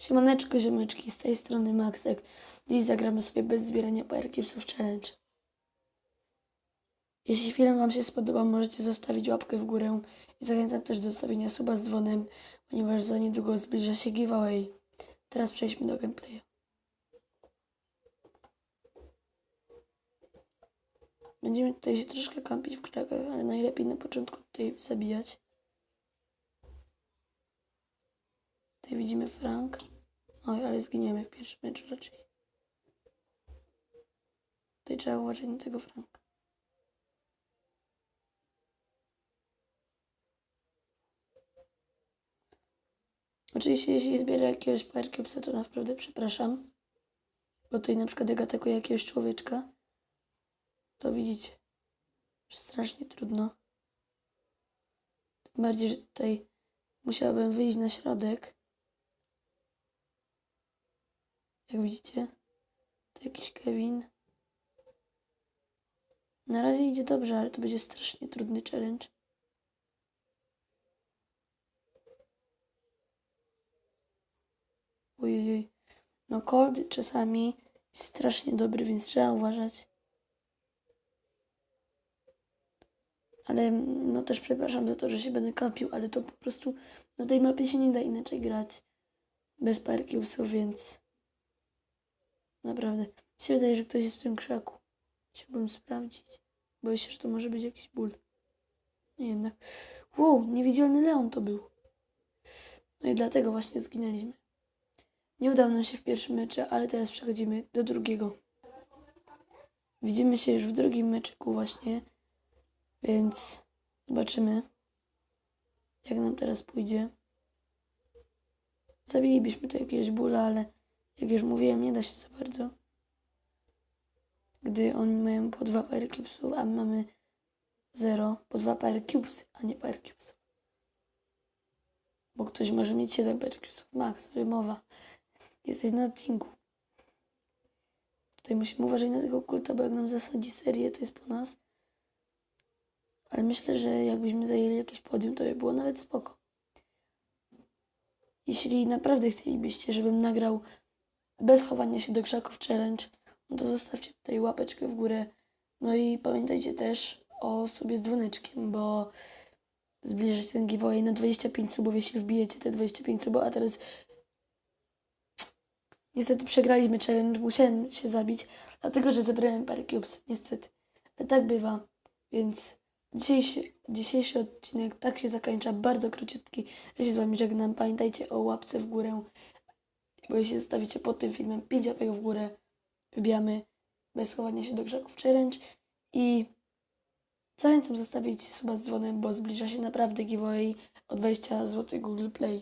Siemaneczko, ziomeczki, z tej strony Maxek. Dziś zagramy sobie bez zbierania Powercubesów Challenge. Jeśli film Wam się spodobał, możecie zostawić łapkę w górę i zachęcam też do zostawienia suba z dzwonem, ponieważ za niedługo zbliża się giveaway. Teraz przejdźmy do gameplayu. Będziemy tutaj się troszkę kampić w krzakach, ale najlepiej na początku tutaj zabijać. Tutaj widzimy Frank. Oj, ale zginiemy w pierwszym meczu raczej. Tutaj trzeba uważać na tego Franka. Oczywiście jeśli zbiera jakiegoś Powercubesa, to naprawdę przepraszam. Bo tutaj na przykład jak atakuje jakiegoś człowieczka, to widzicie, że strasznie trudno. Tym bardziej, że tutaj musiałabym wyjść na środek. Jak widzicie, to jakiś Kevin. Na razie idzie dobrze, ale to będzie strasznie trudny challenge. Ojej. No Cold czasami jest strasznie dobry, więc trzeba uważać. Ale no też przepraszam za to, że się będę kapił, ale to po prostu na tej mapie się nie da inaczej grać. Bez parkiusów, więc naprawdę. Mi się wydaje, że ktoś jest w tym krzaku. Chciałbym sprawdzić. Boję się, że to może być jakiś ból. Nie jednak. Wow, niewidzialny Leon to był. No i dlatego właśnie zginęliśmy. Nie udało nam się w pierwszym meczu, ale teraz przechodzimy do drugiego. Widzimy się już w drugim meczyku właśnie, więc zobaczymy, jak nam teraz pójdzie. Zabilibyśmy tu jakiegoś bóla, ale jak już mówiłem, nie da się za bardzo. Gdy oni mają po dwa Power Cubesów, a my mamy zero, po dwa Power Cubesy, a nie Power Cubesów. Bo ktoś może mieć 7 Power Cubesów max, wymowa. Jesteś na odcinku. Tutaj musimy uważać na tego kulta, bo jak nam zasadzi serię, to jest po nas. Ale myślę, że jakbyśmy zajęli jakieś podium, to by było nawet spoko. Jeśli naprawdę chcielibyście, żebym nagrał bez chowania się do krzaków challenge, no to zostawcie tutaj łapeczkę w górę. No i pamiętajcie też o sobie z dzwoneczkiem, bo zbliża się ten giveaway na 25 subów, jeśli wbijecie te 25 subów, a teraz niestety przegraliśmy challenge, musiałem się zabić, dlatego że zebrałem parę cubes, niestety. Ale tak bywa, więc dzisiejszy, dzisiejszy odcinek tak się zakończa, bardzo króciutki. Ja się z wami żegnam, pamiętajcie o łapce w górę, bo jeśli zostawicie pod tym filmem 5 łapek w górę, wybijamy bez chowania się do grzaków challenge i zachęcam zostawić suba z dzwonem, bo zbliża się naprawdę giveaway o 20 zł Google Play.